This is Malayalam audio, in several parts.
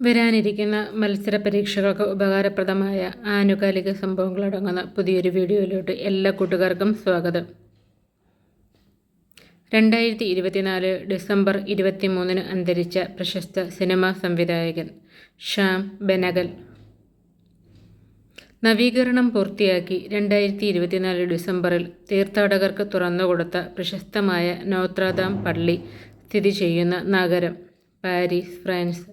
വരാനിരിക്കുന്ന മത്സര പരീക്ഷകൾക്ക് ഉപകാരപ്രദമായ ആനുകാലിക സംഭവങ്ങളടങ്ങുന്ന പുതിയൊരു വീഡിയോയിലോട്ട് എല്ലാ കൂട്ടുകാർക്കും സ്വാഗതം. രണ്ടായിരത്തി ഇരുപത്തിനാല് ഡിസംബർ ഇരുപത്തിമൂന്നിന് അന്തരിച്ച പ്രശസ്ത സിനിമാ സംവിധായകൻ ഷ്യാം ബെനഗൽ. നവീകരണം പൂർത്തിയാക്കി രണ്ടായിരത്തി ഇരുപത്തിനാല് ഡിസംബറിൽ തീർത്ഥാടകർക്ക് തുറന്നുകൊടുത്ത പ്രശസ്തമായ നോത്രാദാം പള്ളി സ്ഥിതി ചെയ്യുന്ന നഗരം പാരീസ് ഫ്രാൻസ്.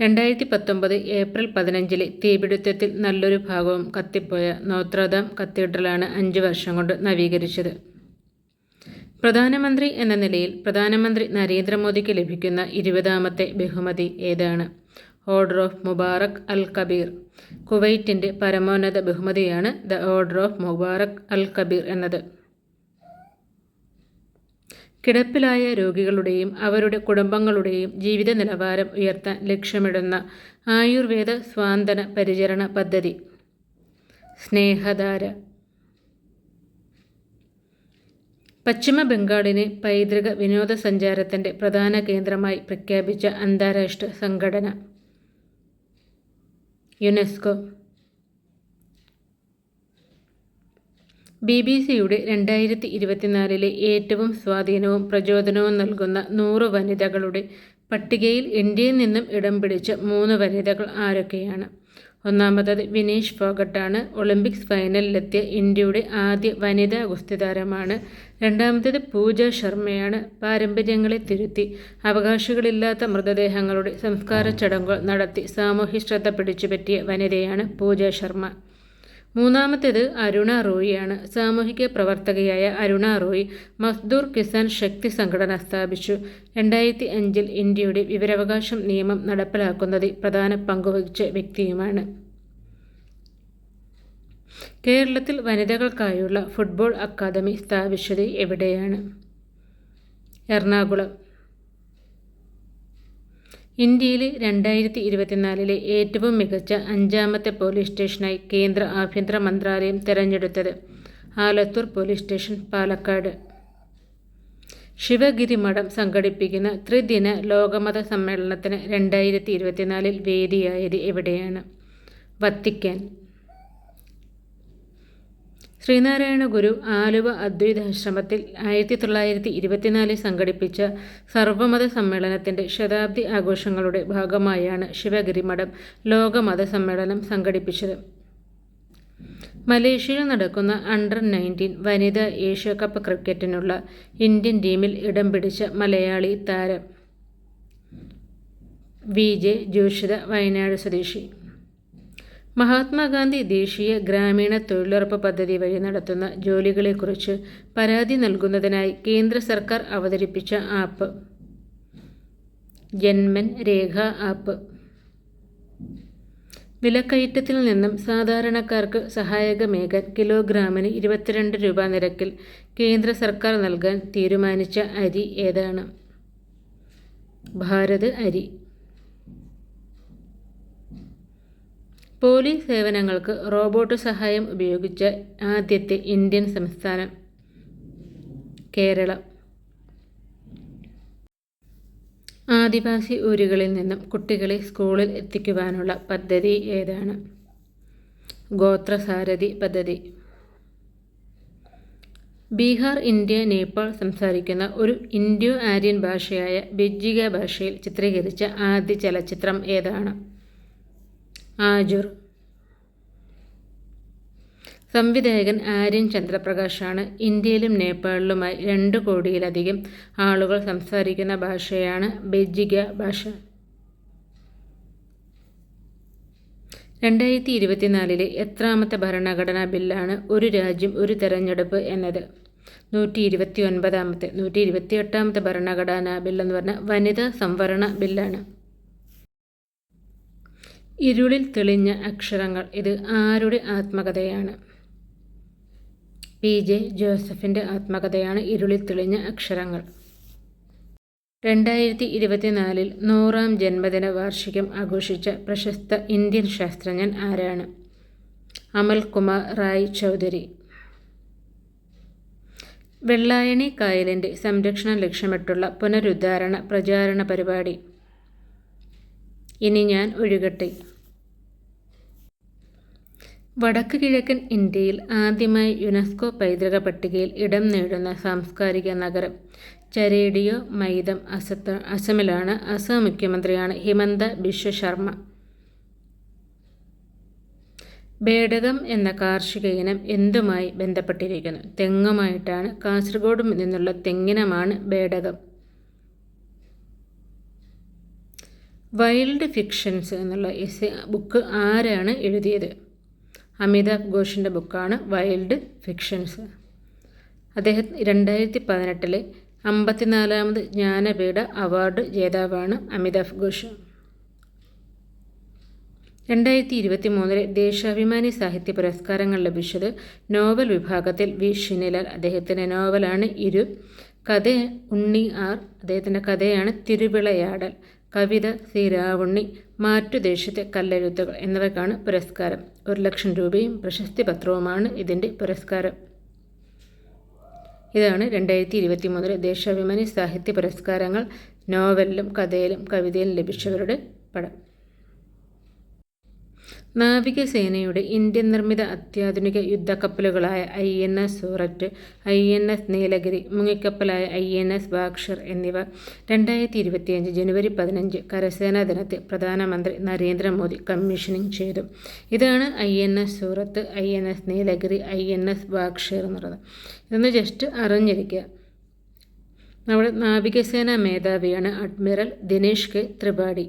രണ്ടായിരത്തി പത്തൊമ്പത് ഏപ്രിൽ പതിനഞ്ചിലെ തീപിടുത്തത്തിൽ നല്ലൊരു ഭാഗവും കത്തിപ്പോയ നോത്രദാം കത്തീഡ്രലാണ് അഞ്ച് വർഷം കൊണ്ട് നവീകരിച്ചത്. പ്രധാനമന്ത്രി എന്ന നിലയിൽ പ്രധാനമന്ത്രി നരേന്ദ്രമോദിക്ക് ലഭിക്കുന്ന ഇരുപതാമത്തെ ബഹുമതി ഏതാണ്? Order of Mubarak al Kabeer. കുവൈറ്റിന്റെ പരമോന്നത ബഹുമതിയാണ് the order of Mubarak al Kabeer എന്നത്. കിടപ്പിലായ രോഗികളുടെയും അവരുടെ കുടുംബങ്ങളുടെയും ജീവിത നിലവാരം ഉയർത്താൻ ലക്ഷ്യമിടുന്ന ആയുർവേദ സ്വാന്തന പരിചരണ പദ്ധതി. സ്നേഹധാര. പശ്ചിമ ബംഗാളിനെ പൈതൃക വിനോദസഞ്ചാരത്തിന്റെ പ്രധാന കേന്ദ്രമായി പ്രഖ്യാപിച്ച അന്താരാഷ്ട്ര സംഘടന. യുനെസ്കോ. ബി ബി സിയുടെ രണ്ടായിരത്തി ഇരുപത്തിനാലിലെ ഏറ്റവും സ്വാധീനവും പ്രചോദനവും നൽകുന്ന നൂറ് വനിതകളുടെ പട്ടികയിൽ ഇന്ത്യയിൽ നിന്നും ഇടം പിടിച്ച മൂന്ന് വനിതകൾ ആരൊക്കെയാണ്? ഒന്നാമത്തത് വിനേഷ് ഫോഗട്ടാണ്. ഒളിമ്പിക്സ് ഫൈനലിലെത്തിയ ഇന്ത്യയുടെ ആദ്യ വനിതാ ഗുസ്തിതാരമാണ്. രണ്ടാമത്തേത് പൂജ ശർമ്മയാണ്. പാരമ്പര്യങ്ങളെ തിരുത്തി അവകാശികളില്ലാത്ത മൃതദേഹങ്ങളുടെ സംസ്കാര ചടങ്ങുകൾ നടത്തി സാമൂഹ്യ ശ്രദ്ധ പിടിച്ചുപറ്റിയ വനിതയാണ് പൂജ ശർമ്മ. മൂന്നാമത്തേത് അരുണ റോയിയാണ് സാമൂഹിക പ്രവർത്തകയായ അരുണ റോയി മസ്ദൂർ കിസാൻ ശക്തി സംഘടന സ്ഥാപിച്ചു. രണ്ടായിരത്തി അഞ്ചിൽ ഇന്ത്യയുടെ വിവരാവകാശം നിയമം നടപ്പിലാക്കുന്നതിൽ പ്രധാന പങ്കുവഹിച്ച വ്യക്തിയുമാണ്. കേരളത്തിൽ വനിതകൾക്കായുള്ള ഫുട്ബോൾ അക്കാദമി സ്ഥാപിച്ചത് എവിടെയാണ്? എറണാകുളം. ഇന്ത്യയിലെ രണ്ടായിരത്തി ഇരുപത്തിനാലിലെ ഏറ്റവും മികച്ച അഞ്ചാമത്തെ പോലീസ് സ്റ്റേഷനായി കേന്ദ്ര ആഭ്യന്തര മന്ത്രാലയം തിരഞ്ഞെടുത്തത് ആലത്തൂർ പോലീസ് സ്റ്റേഷൻ പാലക്കാട്. ശിവഗിരി മഠം സംഘടിപ്പിക്കുന്ന ത്രിദിന ലോകമത സമ്മേളനത്തിന് രണ്ടായിരത്തി ഇരുപത്തിനാലിൽ വേദിയായത് എവിടെയാണ്? വത്തിക്കാൻ. ശ്രീനാരായണ ഗുരു ആലുവ അദ്വൈതാശ്രമത്തിൽ ആയിരത്തി തൊള്ളായിരത്തി ഇരുപത്തിനാലിൽ സംഘടിപ്പിച്ച സർവമത സമ്മേളനത്തിന്റെ ശതാബ്ദി ആഘോഷങ്ങളുടെ ഭാഗമായാണ് ശിവഗിരി മഠം ലോകമത സമ്മേളനം സംഘടിപ്പിച്ചത്. മലേഷ്യയിൽ നടക്കുന്ന അണ്ടർ നയന്റീൻ വനിതാ ഏഷ്യ കപ്പ് ക്രിക്കറ്റിനുള്ള ഇന്ത്യൻ ടീമിൽ ഇടം പിടിച്ച മലയാളി താരം വി ജെ ജോഷിത വയനാട് സ്വദേശി. മഹാത്മാഗാന്ധി ദേശീയ ഗ്രാമീണ തൊഴിലുറപ്പ് പദ്ധതി വഴി നടത്തുന്ന ജോലികളെക്കുറിച്ച് പരാതി നൽകുന്നതിനായി കേന്ദ്ര സർക്കാർ അവതരിപ്പിച്ച ആപ്പ്. ജന്മൻ രേഖ ആപ്പ്. വിലക്കയറ്റത്തിൽ നിന്നും സാധാരണക്കാർക്ക് സഹായകമേകാൻ കിലോഗ്രാമിന് ഇരുപത്തിരണ്ട് രൂപ നിരക്കിൽ കേന്ദ്ര സർക്കാർ നൽകാൻ തീരുമാനിച്ച അരി ഏതാണ്? ഭാരത് അരി. പോലീസ് സേവനങ്ങൾക്ക് റോബോട്ട് സഹായം ഉപയോഗിച്ച ആദ്യത്തെ ഇന്ത്യൻ സംസ്ഥാനം കേരളം. ആദിവാസി ഊരുകളിൽ നിന്നും കുട്ടികളെ സ്കൂളിൽ എത്തിക്കുവാനുള്ള പദ്ധതി ഏതാണ്? ഗോത്രസാരഥി പദ്ധതി. ബീഹാർ ഇന്ത്യ നേപ്പാൾ സംസാരിക്കുന്ന ഒരു ഇൻഡോ ആര്യൻ ഭാഷയായ ബെജ്ജിക ഭാഷയിൽ ചിത്രീകരിച്ച ആദ്യ ചലച്ചിത്രം ഏതാണ്? ആജുർ. സംവിധായകൻ ആര്യൻ ചന്ദ്രപ്രകാശാണ് ഇന്ത്യയിലും നേപ്പാളിലുമായി രണ്ട് കോടിയിലധികം ആളുകൾ സംസാരിക്കുന്ന ഭാഷയാണ് ബെജിക ഭാഷ. രണ്ടായിരത്തി ഇരുപത്തിനാലിലെ എത്രാമത്തെ ഭരണഘടനാ ബില്ലാണ് ഒരു രാജ്യം ഒരു തെരഞ്ഞെടുപ്പ് എന്നത്. നൂറ്റി ഇരുപത്തി ഒൻപതാമത്തെ നൂറ്റി ഇരുപത്തി എട്ടാമത്തെ ഭരണഘടനാ ബില്ലെന്ന് പറഞ്ഞാൽ വനിതാ സംവരണ ബില്ലാണ്. ഇരുളിൽ തെളിഞ്ഞ അക്ഷരങ്ങൾ. ഇത് ആരുടെ ആത്മകഥയാണ്? പി. ജെ. ജോസഫിന്റെ ആത്മകഥയാണ് ഇരുളിൽ തെളിഞ്ഞ അക്ഷരങ്ങൾ. രണ്ടായിരത്തി ഇരുപത്തിനാലിൽ നൂറാം ജന്മദിന വാർഷികം ആഘോഷിച്ച പ്രശസ്ത ഇന്ത്യൻ ശാസ്ത്രജ്ഞൻ ആരാണ്? അമൽ കുമാർ റായ് ചൗധരി. വെള്ളായണി കായലിന്റെ സംരക്ഷണം ലക്ഷ്യമിട്ടുള്ള പുനരുദ്ധാരണ പ്രചാരണ പരിപാടി. ഇനി ഞാൻ ഒഴുകട്ടെ. വടക്ക് കിഴക്കൻ ഇന്ത്യയിൽ ആദ്യമായി യുനെസ്കോ പൈതൃക പട്ടികയിൽ ഇടം നേടുന്ന സാംസ്കാരിക നഗരം ചരേഡിയോ മൈദം അസത്ത അസമിലാണ്. അസം മുഖ്യമന്ത്രിയാണ് ഹിമന്ത ബിശ്വ ശർമ്മ. ബേഡകം എന്ന കാർഷിക ഇനം എന്തുമായി ബന്ധപ്പെട്ടിരിക്കുന്നു? തെങ്ങുമായിട്ടാണ്. കാസർഗോഡ് നിന്നുള്ള തെങ്ങിനമാണ് ബേഡകം വൈൽഡ് ഫിക്ഷൻസ് എന്നുള്ള എസ് ബുക്ക് ആരാണ് എഴുതിയത്? അമിതാഭ് ഘോഷിന്റെ ബുക്കാണ് വൈൽഡ് ഫിക്ഷൻസ്. അദ്ദേഹം രണ്ടായിരത്തി പതിനെട്ടിലെ അമ്പത്തിനാലാമത് ജ്ഞാനപീഠ അവാർഡ് ജേതാവാണ് അമിതാഭ് ഘോഷ്. രണ്ടായിരത്തി ഇരുപത്തി മൂന്നിലെ ദേശാഭിമാനി സാഹിത്യ പുരസ്കാരങ്ങൾ ലഭിച്ചത് നോവൽ വിഭാഗത്തിൽ വി. ഷിനിലാൽ അദ്ദേഹത്തിന്റെ നോവലാണ് ഇരു കഥ ഉണ്ണി ആർ. അദ്ദേഹത്തിന്റെ കഥയാണ് തിരുവിളയാടൽ. കവിത സി രാവുണ്ണി മാറ്റുദേശത്തെ കല്ലെഴുത്തുകൾ എന്നിവയ്ക്കാണ് പുരസ്കാരം. ഒരു ലക്ഷം രൂപയും പ്രശസ്തി പത്രവുമാണ് ഇതിന്റെ പുരസ്കാരം. ഇതാണ് രണ്ടായിരത്തി ഇരുപത്തി മൂന്നിലെ ദേശാഭിമാനി സാഹിത്യ പുരസ്കാരങ്ങൾ. നോവലിലും കഥയിലും കവിതയിലും ലഭിച്ചവരുടെ പടം. നാവികസേനയുടെ ഇന്ത്യൻ നിർമ്മിത അത്യാധുനിക യുദ്ധക്കപ്പലുകളായ I N S Surat I N S Nilgiri മുങ്ങിക്കപ്പലായ I N S ബാക്ഷർ എന്നിവ രണ്ടായിരത്തി ഇരുപത്തിയഞ്ച് ജനുവരി പതിനഞ്ച് കരസേനാ ദിനത്തിൽ പ്രധാനമന്ത്രി നരേന്ദ്രമോദി കമ്മീഷനിങ് ചെയ്തു. ഇതാണ് I N S Surat I N S Nilgiri I N S Vaghsheer എന്നുള്ളത്. ഇതൊന്ന് ജസ്റ്റ് അറിഞ്ഞിരിക്കുക. നമ്മുടെ നാവികസേനാ മേധാവിയാണ് അഡ്മിറൽ ദിനേഷ് കെ ത്രിപാഠി.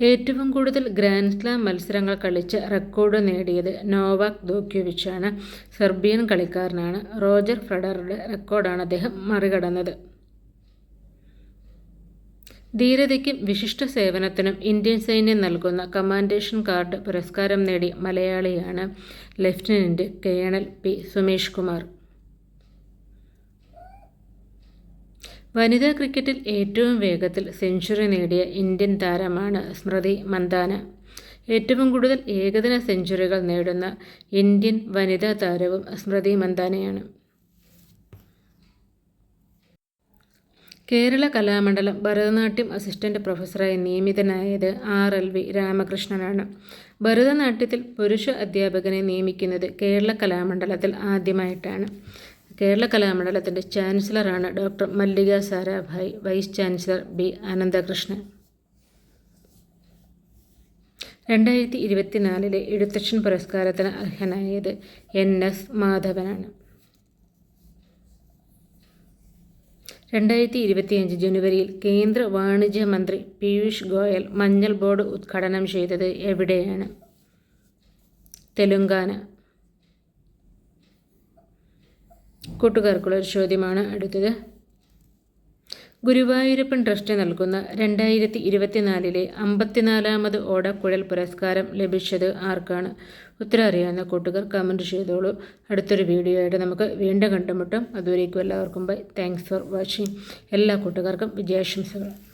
ഏറ്റവും കൂടുതൽ ഗ്രാൻഡ് സ്ലാം മത്സരങ്ങൾ കളിച്ച് റെക്കോർഡ് നേടിയത് നോവാക് ദോക്യോവിച്ചാണ്. സെർബിയൻ കളിക്കാരനാണ്. റോജർ ഫ്രെഡറുടെ റെക്കോർഡാണ് അദ്ദേഹം മറികടന്നത്. ധീരതയ്ക്കും വിശിഷ്ട സേവനത്തിനും ഇന്ത്യൻ സൈന്യം നൽകുന്ന കമാൻഡേഷൻ കാർഡ് പുരസ്കാരം നേടിയ മലയാളിയാണ് lieutenant colonel P Sumesh Kumar. വനിതാ ക്രിക്കറ്റിൽ ഏറ്റവും വേഗത്തിൽ സെഞ്ചുറി നേടിയ ഇന്ത്യൻ താരമാണ് സ്മൃതി മന്ദാന. ഏറ്റവും കൂടുതൽ ഏകദിന സെഞ്ചുറികൾ നേടുന്ന ഇന്ത്യൻ വനിതാ താരവും സ്മൃതി മന്ദാനയാണ്. കേരള കലാമണ്ഡലം ഭരതനാട്യം അസിസ്റ്റന്റ് പ്രൊഫസറായി നിയമിതനായത് ആർ. എൽ. വി. രാമകൃഷ്ണനാണ്. ഭരതനാട്യത്തിൽ പുരുഷ അധ്യാപകനെ നിയമിക്കുന്നത് കേരള കലാമണ്ഡലത്തിൽ ആദ്യമായിട്ടാണ്. കേരള കലാമണ്ഡലത്തിന്റെ ചാൻസലറാണ് doctor Mallika Sarabhai vice chancellor B Ananthakrishnan. രണ്ടായിരത്തി ഇരുപത്തിനാലിലെ എഴുത്തച്ഛൻ പുരസ്കാരത്തിന് അർഹനായത് എൻ എസ് മാധവനാണ്. രണ്ടായിരത്തി ഇരുപത്തിയഞ്ച് ജനുവരിയിൽ കേന്ദ്ര വാണിജ്യ മന്ത്രി പീയൂഷ് ഗോയൽ മഞ്ഞൾ ബോർഡ് ഉദ്ഘാടനം ചെയ്തത് എവിടെയാണ്? തെലുങ്കാന. കൂട്ടുകാർക്കുള്ള ഒരു ചോദ്യമാണ് അടുത്തത്. ഗുരുവായൂരപ്പൻ ട്രസ്റ്റ് നൽകുന്ന രണ്ടായിരത്തി ഇരുപത്തിനാലിലെ അമ്പത്തിനാലാമത് ഓടക്കുഴൽ പുരസ്കാരം ലഭിച്ചത് ആർക്കാണ്? ഉത്തരം അറിയാവുന്ന കൂട്ടുകാർ കമന്റ് ചെയ്തോളൂ. അടുത്തൊരു വീഡിയോ ആയിട്ട് നമുക്ക് വീണ്ടും കണ്ടുമുട്ടും. അതുവരേക്കും എല്ലാവർക്കും ബൈ താങ്ക്സ് ഫോർ വാച്ചിങ് എല്ലാ കൂട്ടുകാർക്കും വിജയാശംസകൾ.